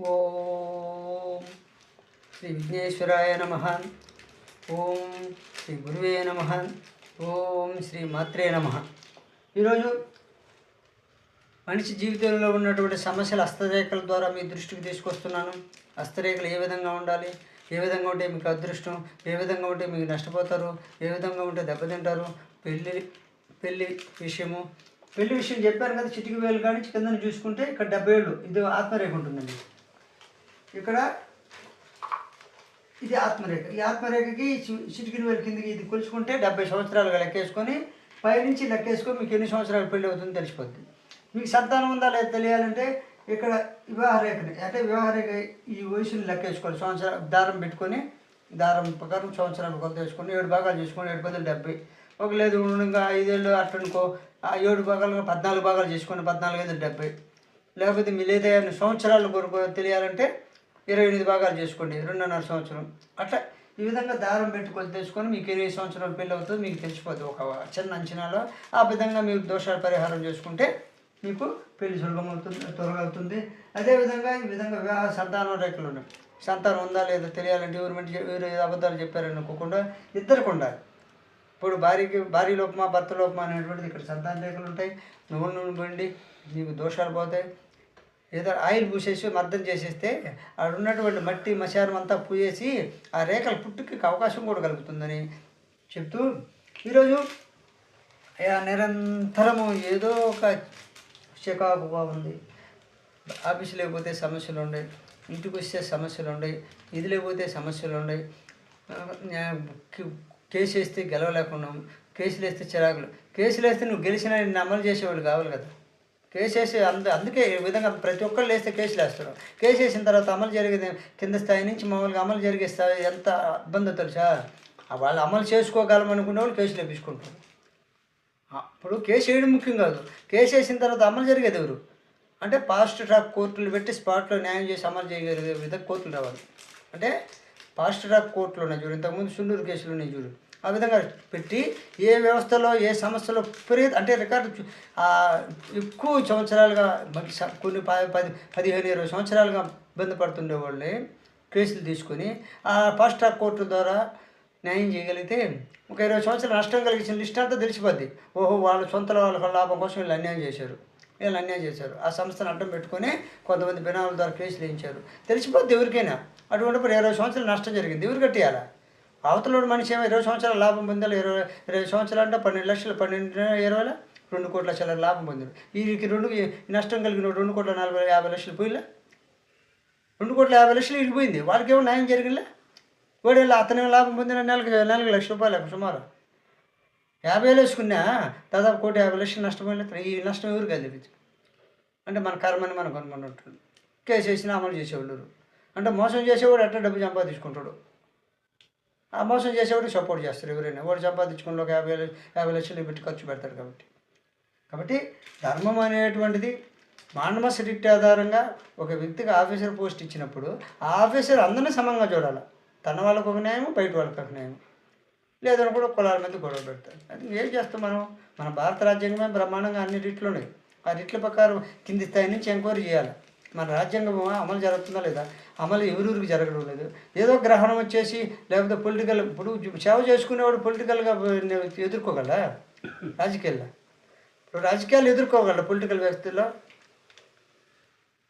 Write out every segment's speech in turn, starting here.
ఓం శ్రీ విఘ్నేశ్వరాయ నమ. ఓం శ్రీ గురువే నమ. ఓం శ్రీ మాత్రే నమ. ఈరోజు మనిషి జీవితంలో ఉన్నటువంటి సమస్యలు హస్తరేఖల ద్వారా మీ దృష్టికి తీసుకొస్తున్నాను. హస్తరేఖలు ఏ విధంగా ఉండాలి? ఏ విధంగా ఉంటే మీకు అదృష్టం? ఏ విధంగా ఉంటే మీకు నష్టపోతారు? ఏ విధంగా ఉంటే దెబ్బతింటారు? పెళ్ళి పెళ్ళి విషయము. పెళ్ళి విషయం చెప్పాను కదా చిటికి వేలు కానీ కింద చూసుకుంటే ఇక్కడ డెబ్బై ఏళ్ళు. ఇది ఆత్మరేఖ ఉంటుందండి. ఇక్కడ ఇది ఆత్మరేఖ. ఈ ఆత్మరేఖకి చి- చిటికిన వేలు కిందకి ఇది కొలుచుకుంటే డెబ్బై సంవత్సరాలుగా లెక్కేసుకొని పైనుంచి లెక్కేసుకొని మీకు ఎన్ని సంవత్సరాలు పెళ్ళి అవుతుందో తెలిసిపోద్ది. మీకు సంతానం ఉందా లేదా తెలియాలంటే ఇక్కడ వివాహ రేఖని అంటే వివాహ రేఖ ఈ వయసుని లెక్కేసుకోవాలి. సంవత్సరం దారం పెట్టుకొని దారం ప్రకారం సంవత్సరాలు కొలత వేసుకొని ఏడు భాగాలు చేసుకొని ఏడు పదులు డెబ్బై. ఒక లేదు ఇంకా ఐదేళ్ళు అట్లనుకో ఆ ఏడు భాగాలు పద్నాలుగు భాగాలు చేసుకొని పద్నాలుగు ఐదు డెబ్బై. లేకపోతే మీ లేదా సంవత్సరాలు కొరకు తెలియాలంటే ఇరవై ఎనిమిది భాగాలు చేసుకోండి రెండున్నర సంవత్సరం. అట్లా ఈ విధంగా దారం పెట్టుకొని తెలుసుకొని మీకు ఎన్ని సంవత్సరాలు పెళ్ళి అవుతుందో మీకు తెలిసిపోతుంది ఒక చిన్న అంచనాలో ఆ విధంగా మీరు దోషాలు పరిహారం చేసుకుంటే మీకు పెళ్ళి సులభం అవుతుంది త్వరగా అవుతుంది. అదేవిధంగా ఈ విధంగా వివాహ సంతానం రేఖలు ఉన్నాయి. సంతానం ఉందా లేదా తెలియాలంటే ఎవరు మంచి అబద్ధాలు చెప్పారని అనుకోకుండా ఇద్దరికి ఉండాలి. ఇప్పుడు భార్యకి భార్య లోపమా భర్త లోపమా అనేటువంటిది ఇక్కడ సంతాన రేఖలు ఉంటాయి. నువ్వు నూనె బండి నీకు దోషాలు పోతాయి. ఏదో ఆయిల్ పూసేసి మర్దం చేసేస్తే అక్కడ ఉన్నటువంటి మట్టి మశారం అంతా పూసేసి ఆ రేఖలు పుట్టుకి అవకాశం కూడా కలుగుతుందని చెప్తూ ఈరోజు నిరంతరము ఏదో ఒక చికాకుగా ఉంది. ఆఫీస్ లేకపోతే సమస్యలు ఉన్నాయి ఇంటికి వస్తే సమస్యలు ఉండవు ఇది లేకపోతే సమస్యలు ఉన్నాయి కేసు వేస్తే గెలవలేకున్నాం కేసులు వేస్తే చిరాకులు. కేసులు వేస్తే నువ్వు గెలిచిన నిన్ను అమలు చేసేవాళ్ళు కావాలి కదా. కేసేసి వేసి అందు అందుకే ఈ విధంగా ప్రతి ఒక్కళ్ళు వేస్తే కేసులు వేస్తారు. కేసు వేసిన తర్వాత అమలు జరిగేది కింద స్థాయి నుంచి మామూలుగా అమలు జరిగే స్థాయి ఎంత ఇబ్బందో తెలుసా? వాళ్ళు అమలు చేసుకోగలం అనుకునే వాళ్ళు కేసులు ఇప్పించుకుంటారు అప్పుడు కేసు వేయడం ముఖ్యం కాదు. కేసు వేసిన తర్వాత అమలు జరిగేది ఎవరు? అంటే ఫాస్ట్ ట్రాక్ కోర్టులు పెట్టి స్పాట్లో న్యాయం చేసి అమలు చేయగలిగే విధంగా కోర్టులు రావాలి. అంటే ఫాస్ట్ ట్రాక్ కోర్టులు ఉన్నాయి చూడు. ఇంతకుముందు సుండూరు కేసులు ఉన్నాయి చూడు. ఆ విధంగా పెట్టి ఏ వ్యవస్థలో ఏ సమస్యలో విపరీత అంటే రికార్డు ఎక్కువ సంవత్సరాలుగా కొన్ని పది పదిహేను ఇరవై సంవత్సరాలుగా ఇబ్బంది పడుతుండే వాళ్ళని కేసులు తీసుకొని ఆ ఫాస్ట్ ట్రాక్ కోర్టు ద్వారా న్యాయం చేయగలిగితే ఒక ఇరవై సంవత్సరాలు నష్టం కలిగించిన లిస్ట్ అంతా తెలిసిపోద్ది. ఓహో వాళ్ళ సొంత వాళ్ళ లాభం కోసం వీళ్ళు అన్యాయం చేశారు. వీళ్ళు అన్యాయం చేశారు. ఆ సంస్థను అడ్డం పెట్టుకొని కొంతమంది బినాముల ద్వారా కేసులు వేయించారు. తెలిసిపోద్ది ఎవరికైనా. అటువంటిప్పుడు ఇరవై సంవత్సరాలు నష్టం జరిగింది. ఎవరు కట్టేయాలా? అవతల మనిషి ఏమో ఇరవై సంవత్సరాల లాభం పొందాలి ఇరవై ఇరవై సంవత్సరాలు అంటే పన్నెండు లక్షలు పన్నెండు ఇరవై రెండు కోట్ల చిల్లర లాభం పొందాడు. వీరికి రెండు నష్టం కలిగిన రెండు కోట్ల నలభై యాభై లక్షలు పోయిలా? రెండు కోట్ల యాభై లక్షలు ఇరిగిపోయింది వాళ్ళకి ఏమో న్యాయం జరిగిందా? వాడు అతనే అతను లాభం పొందిన నెలకు నెలకు లక్ష రూపాయలు సుమారు? యాభై వేలు వేసుకున్నా దాదాపు కోటి యాభై లక్షలు నష్టపోయిన ఈ నష్టం ఎవరికి కలిగింది? అంటే మన కర్మని మనం కనుగొన్నట్టు. కేసు వేసిన అమలు చేసేవాళ్ళు అంటే మోసం చేసేవాడు ఎట్లా డబ్బు సంపాదించుకుంటాడు. మోసం చేసేవాడు సపోర్ట్ చేస్తారు ఎవరైనా. వాడు సంపాదించుకున్న ఒక యాభై యాభై లక్షలు పెట్టి ఖర్చు పెడతారు కాబట్టి. కాబట్టి ధర్మం అనేటువంటిది మానవ సిరిట్ ఆధారంగా ఒక వ్యక్తికి ఆఫీసర్ పోస్ట్ ఇచ్చినప్పుడు ఆ ఆఫీసర్ అందరినీ సమంగా చూడాలి. తన వాళ్ళకు ఒక న్యాయం బయట వాళ్ళకి ఒక న్యాయం లేదని కూడా కులాల మీద గొడవ పెడతారు. అది ఏం చేస్తాం మనం? మన భారత రాజ్యాంగమే బ్రహ్మాండంగా అన్ని రిట్లు ఉన్నాయి ఆ రిట్ల ప్రకారం కింది స్థాయి నుంచి ఎంక్వైరీ చేయాలి. మన రాజ్యాంగం అమలు జరుగుతుందా లేదా? అమలు ఎవరూరికి జరగడం లేదు. ఏదో గ్రహణం వచ్చేసి లేకపోతే పొలిటికల్ ఇప్పుడు సేవ చేసుకునేవాడు పొలిటికల్గా ఎదుర్కోగలరా రాజకీయాల్లో. ఇప్పుడు రాజకీయాలు ఎదుర్కోగలరా పొలిటికల్ వ్యక్తుల్లో?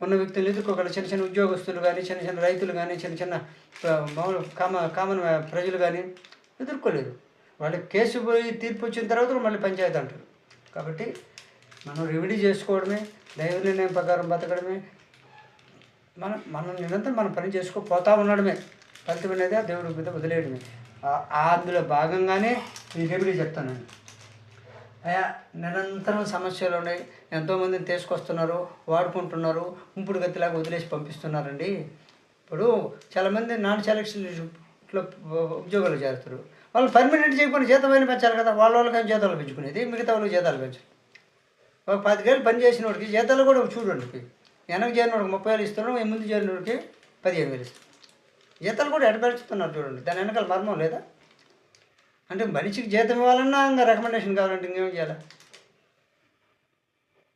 ఉన్న వ్యక్తులు ఎదుర్కోగలరు చిన్న చిన్న ఉద్యోగస్తులు కానీ చిన్న చిన్న రైతులు కానీ చిన్న చిన్న మామూలు కామ కామన్ ప్రజలు కానీ ఎదుర్కోలేరు వాళ్ళకి కేసు పోయి తీర్పు వచ్చిన తర్వాత మళ్ళీ పంచాయతీ అంటారు. కాబట్టి మనం రెమెడీ చేసుకోవడమే దైవ నిర్ణయం ప్రకారం బతకడమే మనం మనం నిరంతరం మనం పని చేసుకోపోతా ఉండడమే. ఫలితం అనేది ఆ దేవుడి మీద వదిలేయడమే. ఆ- అందులో భాగంగానే ఈ రెమెడీ చెప్తాను అయా నిరంతరం సమస్యలు ఉన్నాయి ఎంతోమందిని తీసుకొస్తున్నారు వాడుకుంటున్నారు ఉంపుడు గతిలాగా వదిలేసి పంపిస్తున్నారండి. ఇప్పుడు చాలామంది నాన్ సెలక్షన్లో ఉద్యోగాలు చేస్తారు. వాళ్ళు పర్మనెంట్ చేయకుండా జీతమైన పెంచాలి కదా. వాళ్ళ వాళ్ళకి జీతాలు పెంచుకునేది? మిగతా వాళ్ళకి జీతాలు పెంచాలి ఒక పదివేలు పని చేసిన వాడికి జీతాలు కూడా చూడండి వెనక చేరిన వాడికి ముప్పై వేలు ఇస్తున్నాడు ముందు చేరిన వాడికి పదిహేను వేలు ఇస్తున్నాడు జీతాలు కూడా ఎడపెడుతున్నారు చూడండి దాని వెనకాల మర్మం లేదా? అంటే మనిషికి జీతం ఇవ్వాలన్నా ఇంకా రికమెండేషన్ కావాలంటే ఇంకేం చేయాలి?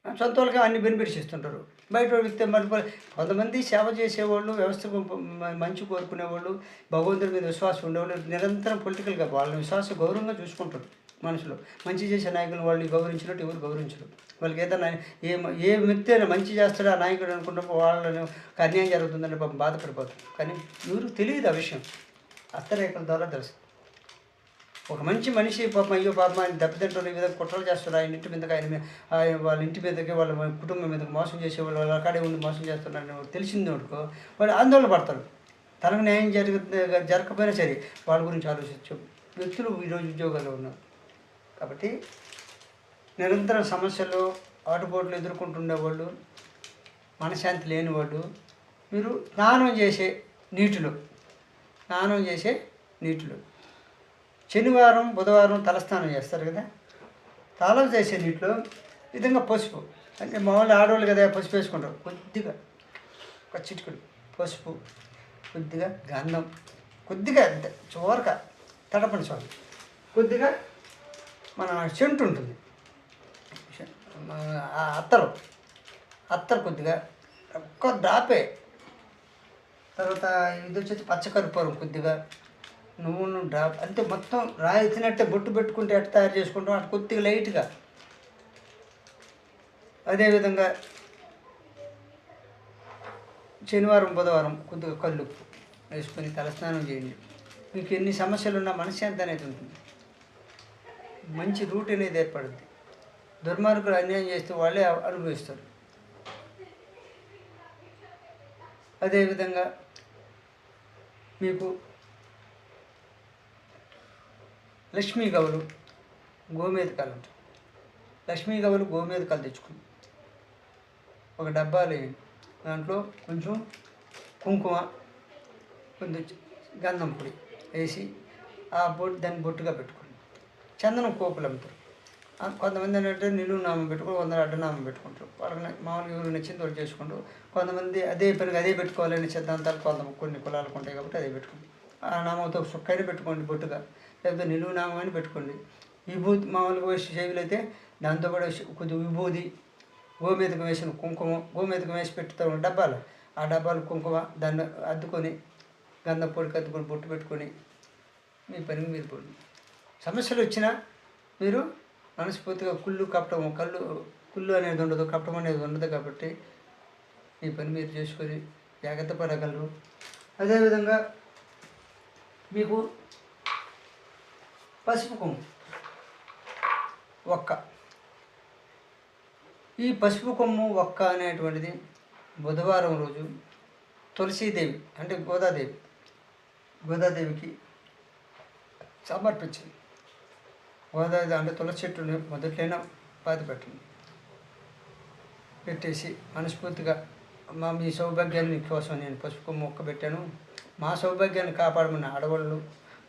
సొంత వాళ్ళకి అన్ని బెనిఫిట్స్ ఇస్తుంటారు. బయట వ్యక్తి మరి కొంతమంది సేవ చేసేవాళ్ళు వ్యవస్థకు మంచి కోరుకునేవాళ్ళు భగవంతుడి మీద విశ్వాసం ఉండేవాళ్ళు నిరంతరం పొలిటికల్గా వాళ్ళని విశ్వాస గౌరవంగా చూసుకుంటారు. మనుషులు. మంచి చేసే నాయకులు వాళ్ళు గౌరవించినట్టు ఎవరు గౌరవించరు. వాళ్ళకి ఏదైనా ఏ ఏ వ్యక్తి అయినా మంచి చేస్తాడు ఆ నాయకుడు అనుకున్నప్పుడు వాళ్ళని అన్యాయం జరుగుతుందని పాపం బాధపడిపోతారు కానీ ఎవరికి తెలియదు ఆ విషయం. హస్తరేఖల ద్వారా తెలుసు. ఒక మంచి మనిషి పాపం అయ్యో పాపం ఆయన దెబ్బతింటారు ఈ విధంగా కుట్రలు చేస్తారు ఆయన ఇంటి మీదకి ఆయన ఆయన వాళ్ళ ఇంటి మీదకి వాళ్ళ కుటుంబం మీదకి మోసం చేసేవాళ్ళు వాళ్ళ అక్కడే ఉండి మోసం చేస్తున్నారని తెలిసింది అనుకో వాళ్ళు ఆందోళన పడతారు తనకు న్యాయం జరగ జరగకపోయినా సరే వాళ్ళ గురించి ఆలోచించు. వ్యక్తులు ఈరోజు ఉద్యోగాల్లో ఉన్నారు. కాబట్టి నిరంతరం సమస్యలు ఆటుపోట్లు ఎదుర్కొంటుండేవాళ్ళు మనశ్శాంతి లేనివాళ్ళు మీరు స్నానం చేసే నీటిలో స్నానం చేసే నీటిలో. శనివారం బుధవారం తలస్నానం చేస్తారు కదా? తల చేసే నీటిలో విధంగా పసుపు అంటే మామూలు ఆడవాళ్ళు కదా పసుపు వేసుకుంటారు. కొద్దిగా ఒక చిటికడు పసుపు కొద్దిగా గంధం కొద్దిగా అంతే తడపని తడపండి కొద్దిగా మన చెంటు ఉంటుంది. అత్తరు. అత్తరు కొద్దిగా ఒక్క డ్రాపే. తర్వాత ఇది వచ్చేసి పచ్చకరిపూరం కొద్దిగా నువ్వును డ్రాప్ అంటే మొత్తం రాయి బొట్టు పెట్టుకుంటే ఎట్ట తయారు చేసుకుంటాం? అటు కొద్దిగా లైట్గా. అదేవిధంగా శనివారం బుధవారం కొద్దిగా కళ్ళు వేసుకొని తలస్నానం చేయండి. మీకు ఎన్ని సమస్యలు ఉన్నా మనశ్శాంతి అనేది ఉంటుంది. మంచి రూట్ అనేది ఏర్పడుద్ది. దుర్మార్గులు అన్యాయం చేస్తే వాళ్ళే అనుభవిస్తారు. అదేవిధంగా మీకు లక్ష్మీ గవలు గోమేదకాలు అంటారు లక్ష్మీ గవలు గోమేదకాలు తెచ్చుకుని ఒక డబ్బాలు వేయండి. దాంట్లో కొంచెం కుంకుమ కొంచెం గంధం పొడి వేసి ఆ బొట్టు దాన్ని బొట్టుగా పెట్టుకో చందనం కోపులు అమ్ముతారు. కొంతమంది ఏంటంటే నిలువు నామం పెట్టుకుని కొందరు అడ్డనామం పెట్టుకుంటారు. వాళ్ళకి మామూలుగా ఎవరు నచ్చింది వాళ్ళు చేసుకుంటారు కొంతమంది అదే పనిగా అదే పెట్టుకోవాలని సిద్ధాంతాలు కొంత కొన్ని కులాలకు ఉంటాయి కాబట్టి అదే పెట్టుకోండి ఆ నామంతో సుక్కైన పెట్టుకోండి బొట్టుగా లేకపోతే నిలువు నామం అని పెట్టుకోండి. విభూతి మామూలుగా వేసి చెవులు అయితే దాంతో కూడా వేసి కొద్దిగా విభూది గోమేదకం వేసిన కుంకుమ గోమేదకం వేసి పెట్టుతారు డబ్బాలు. ఆ డబ్బాలు కుంకుమ దాన్ని అద్దుకొని గంధం పొడికి అద్దుకొని బొట్టు పెట్టుకొని మీ పని మీరు పడుతుంది సమస్యలు వచ్చినా మీరు మనస్ఫూర్తిగా కుళ్ళు కప్పటం కళ్ళు కుళ్ళు అనేది ఉండదు కప్పటం అనేది ఉండదు కాబట్టి మీ పని మీరు చేసుకొని జాగ్రత్త పడగలరు. అదేవిధంగా మీకు పసుపు కొమ్ము ఒక్క. ఈ పసుపు కొమ్ము ఒక్క అనేటువంటిది బుధవారం రోజు తులసీదేవి అంటే గోదాదేవి గోదాదేవికి సమర్పించింది. గోదావరి అంటే తులసి చెట్టుని మొదట్లైనా పాతి పెట్టండి పెట్టేసి మనస్ఫూర్తిగా మా మీ సౌభాగ్యాన్ని కోసం నేను పసుపు మొక్క పెట్టాను. మా సౌభాగ్యాన్ని కాపాడమని ఆడవాళ్ళు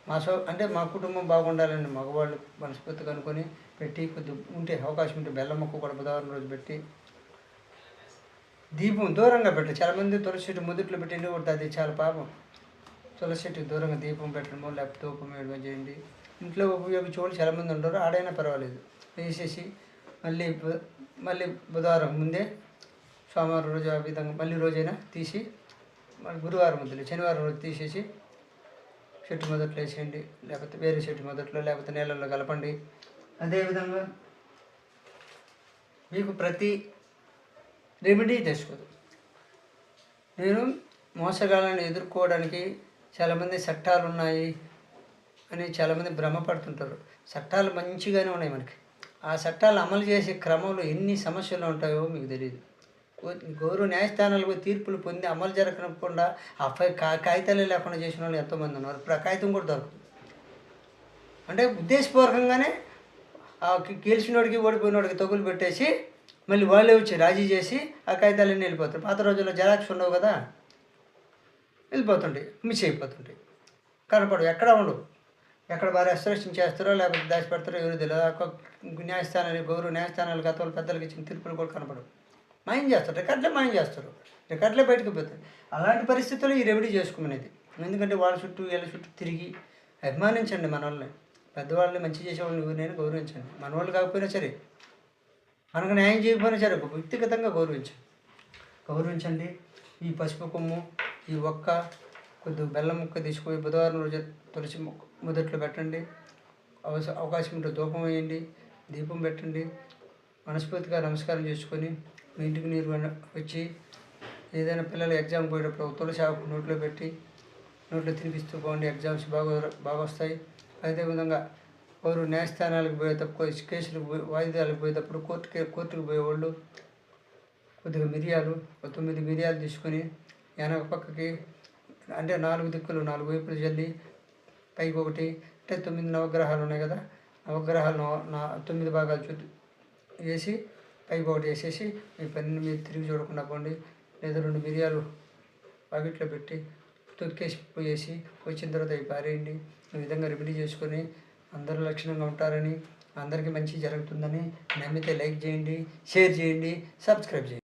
మా సౌ అంటే మా కుటుంబం బాగుండాలని మగవాళ్ళు మనస్ఫూర్తిగా అనుకొని పెట్టి కొద్ది ఉంటే అవకాశం ఉంటే బెల్లం మొక్క కూడా బుధవారం రోజు పెట్టి దీపం దూరంగా పెట్టాలి చాలామంది తులసి చెట్టు ముదుట్లో పెట్టి ఎండు అది చాలా పాపం. తులసి చెట్టుకి దూరంగా దీపం పెట్టడమో లేకపోతే ధూపం వేయడమో చేయండి. ఇంట్లో ఉపయోగించే వాళ్ళు చాలామంది ఉంటారు ఆడైనా పర్వాలేదు. వేసేసి మళ్ళీ మళ్ళీ బుధవారం ముందే సోమవారం రోజు ఆ విధంగా మళ్ళీ రోజైనా తీసి మళ్ళీ గురువారం వద్దులే శనివారం రోజు తీసేసి చెట్టు మొదట్లో వేసేయండి. లేకపోతే వేరే చెట్టు మొదట్లో లేకపోతే నీళ్ళల్లో కలపండి. అదేవిధంగా మీకు ప్రతి రెమెడీ తెచ్చుకోదు. నేను మోసగాళ్ళని ఎదుర్కోవడానికి చాలామంది చట్టాలు ఉన్నాయి అని చాలామంది భ్రమపడుతుంటారు. చట్టాలు మంచిగానే ఉన్నాయి మనకి. ఆ చట్టాలు అమలు చేసే క్రమంలో ఎన్ని సమస్యలు ఉంటాయో మీకు తెలియదు గౌరవ న్యాయస్థానాలకు పోయి తీర్పులు పొంది అమలు జరగకుండా ఆ కా- కాగితాలే లేకుండా చేసిన వాళ్ళు ఎంతోమంది ఉన్నారు. ఇప్పుడు ఆ కాగితం కూడా దొరకదు. అంటే ఉద్దేశపూర్వకంగానే ఆ కి- గెలిచినోడికి ఓడిపోయినోడికి తగులు పెట్టేసి మళ్ళీ వాళ్ళే వచ్చి రాజీ చేసి ఆ కాగితాలన్నీ వెళ్ళిపోతారు. పాత రోజుల్లో జెరాక్స్ ఉండవు కదా? వెళ్ళిపోతుంటాయి మిస్ అయిపోతుంటాయి కనపడవు ఎక్కడ ఉండవు ఎక్కడ వారు ఎస్ట్రేషన్ చేస్తారో లేకపోతే దాచిపెడతారో ఎవరు తెలియదు న్యాయస్థానాలు గౌరవ న్యాయస్థానాలు గతంలో పెద్దలకు ఇచ్చిన తీర్పులు కూడా కనపడవు. మాయం చేస్తారు రికార్డులే మాయం చేస్తారు. రికార్డులే బయటకు పోతారు అలాంటి పరిస్థితుల్లో ఈ రెమెడీ చేసుకునేది ఎందుకంటే వాళ్ళ చుట్టూ వీళ్ళ చుట్టూ తిరిగి అభిమానించండి మన వాళ్ళని పెద్దవాళ్ళని మంచి చేసేవాళ్ళని ఎవరినైనా గౌరవించండి. మన వాళ్ళు కాకపోయినా సరే మనకు న్యాయం చేయకపోయినా సరే వ్యక్తిగతంగా గౌరవించండి. గౌరవించండి. ఈ పసుపు కొమ్ము ఈ ఒక్క కొద్దిగా బెల్లం ముక్క తీసుకుపోయి బుధవారం రోజు తులసి మొక్క మొదట్లో పెట్టండి. అవస అవకాశం ఉంటే ధూపం వేయండి దీపం పెట్టండి. మనస్ఫూర్తిగా నమస్కారం చేసుకొని మీ ఇంటికి నీరు వచ్చి ఏదైనా పిల్లలు ఎగ్జామ్ పోయేటప్పుడు తులసి ఆకు నోట్లో పెట్టి నోట్లో తినిపిస్తూ పోండి. ఎగ్జామ్స్ బాగా బాగా వస్తాయి. అదేవిధంగా వారు న్యాయస్థానాలకు పోయేటప్పుడు కేసులకు పోయి వాయిదాలకు పోయేటప్పుడు కోర్టుకి కోర్టుకు పోయేవాళ్ళు కొద్దిగా మిరియాలు తొమ్మిది మిరియాలు తీసుకొని వెనక పక్కకి అంటే నాలుగు దిక్కులు నాలుగు వైపులు చల్లి పైకి ఒకటి అంటే తొమ్మిది నవగ్రహాలు ఉన్నాయి కదా నవగ్రహాలు నా తొమ్మిది భాగాలు చుట్టూ వేసి పైకి ఒకటి వేసేసి మీ పనిని మీరు తిరిగి చూడకుండా పోండి. లేదా రెండు మిరియాలు పాకెట్లో పెట్టి తొక్కేసి పోయేసి వచ్చిన తర్వాత అవి పారేయండి. ఈ విధంగా రెమెడీ చేసుకొని అందరూ లక్షణంగా ఉంటారని అందరికీ మంచి జరుగుతుందని నమ్మితే లైక్ చేయండి షేర్ చేయండి సబ్స్క్రైబ్ చేయండి.